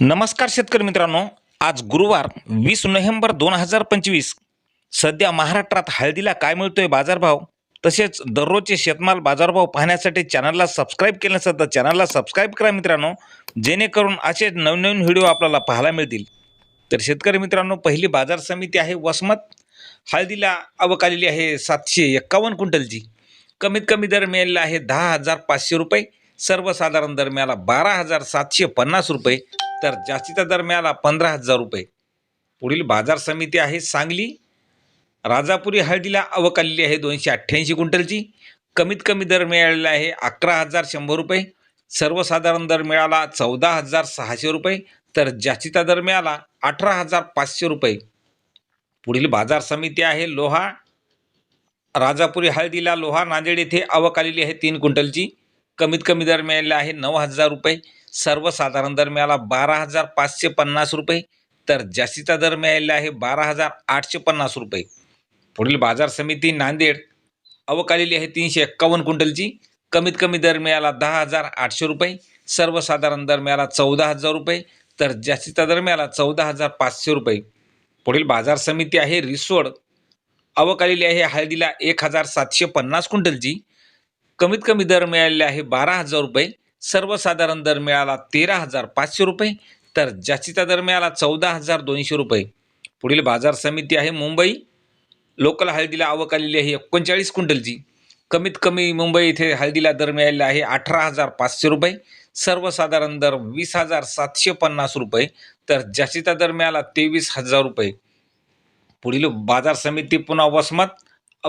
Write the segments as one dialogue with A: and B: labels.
A: नमस्कार शेतकरी मित्रांनो आज गुरुवार वीस नोव्हेंबर दोन हजार पंचवीस. सध्या महाराष्ट्रात हळदीला काय मिळतोय बाजारभाव? तसेच दररोजचे शेतमाल बाजारभाव पाहण्यासाठी चॅनलला सबस्क्राईब केलं तर चॅनलला सबस्क्राईब करा मित्रांनो. जेणेकरून असे नवनवीन व्हिडिओ आपल्याला पाहायला मिळतील. तर शेतकरी मित्रांनो पहिली बाजार समिती आहे वसमत. हळदीला आवक आलेली आहे सातशे एक्कावन्न क्विंटलची. कमीत कमी दर मिळालेला आहे दहा हजार पाचशे रुपये. सर्वसाधारण दर मिळाला बारा हजार सातशे पन्नास रुपये. तर जास्तीचा दर मिळाला पंधरा हजार रुपये. पुढील बाजार समिती आहे सांगली. राजापुरी हळदीला आवक आहे दोनशे अठ्ठ्याऐंशी क्विंटलची. कमीत कमी दर मिळालेला आहे अकरा हजार शंभर रुपये. सर्वसाधारण दर मिळाला चौदा हजार सहाशे रुपये. तर जास्तीचा दर मिळाला अठरा हजार पाचशे रुपये. पुढील बाजार समिती आहे लोहा. राजापुरी हळदीला लोहा नांदेड येथे आवक आलेली आहे तीन क्विंटलची. कमीत कमी दर मिळालेला आहे नऊ हजार रुपये. सर्वसाधारण दर मिळाला बारा हजार पाचशे पन्नास रुपये. तर जास्तीचा दर मिळालेला आहे बारा हजार आठशे पन्नास रुपये. पुढील बाजार समिती नांदेड. अवकालेली आहे तीनशे एक्कावन्न क्विंटलची. कमीत कमी दर मिळाला दहा हजार आठशे रुपये. सर्वसाधारण दर मिळाला चौदा हजार रुपये. तर जास्तीचा दर मिळाला चौदा हजार पाचशे रुपये. पुढील बाजार समिती आहे रिसोड. अवकालेली आहे हळदीला एक हजार सातशे पन्नास क्विंटलची. कमीत कमी दर मिळालेले आहे बारा हजार रुपये. सर्वसाधारण दर मिळाला तेरा हजार पाचशे रुपये. तर जास्तीचा दर मिळाला चौदा हजार दोनशे रुपये. पुढील बाजार समिती आहे मुंबई. लोकल हळदीला आवक आलेली आहे एकोणचाळीस क्विंटलची. कमीत कमी मुंबई इथे हळदीला दर मिळालेला आहे अठरा हजार पाचशे रुपये. सर्वसाधारण दर वीस हजार सातशे पन्नास रुपये. तर जास्तीचा दर मिळाला तेवीस हजार रुपये. पुढील बाजार समिती पुन्हा वसमत.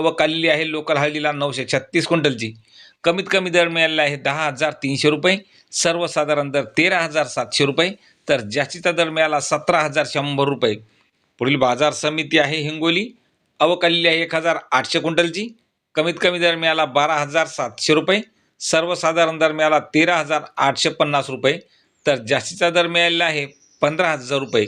A: अवकालेली आहे. लोकल हळदीला नऊशे छत्तीस क्विंटलची. कमीत कमी दर मिळालेला आहे दहा हजार तीनशे रुपये. सर्वसाधारण दर तेरा हजार सातशे रुपये. तर जास्तीचा दर मिळाला सतरा हजार शंभर रुपये. पुढील बाजार समिती आहे हिंगोली. अवकालेली आहे एक हजार आठशे क्विंटलची. कमीत कमी दर मिळाला बारा हजार सातशे रुपये. सर्वसाधारण दर मिळाला तेरा हजार आठशे पन्नास रुपये. तर जास्तीचा दर मिळालेला आहे पंधरा हजार रुपये.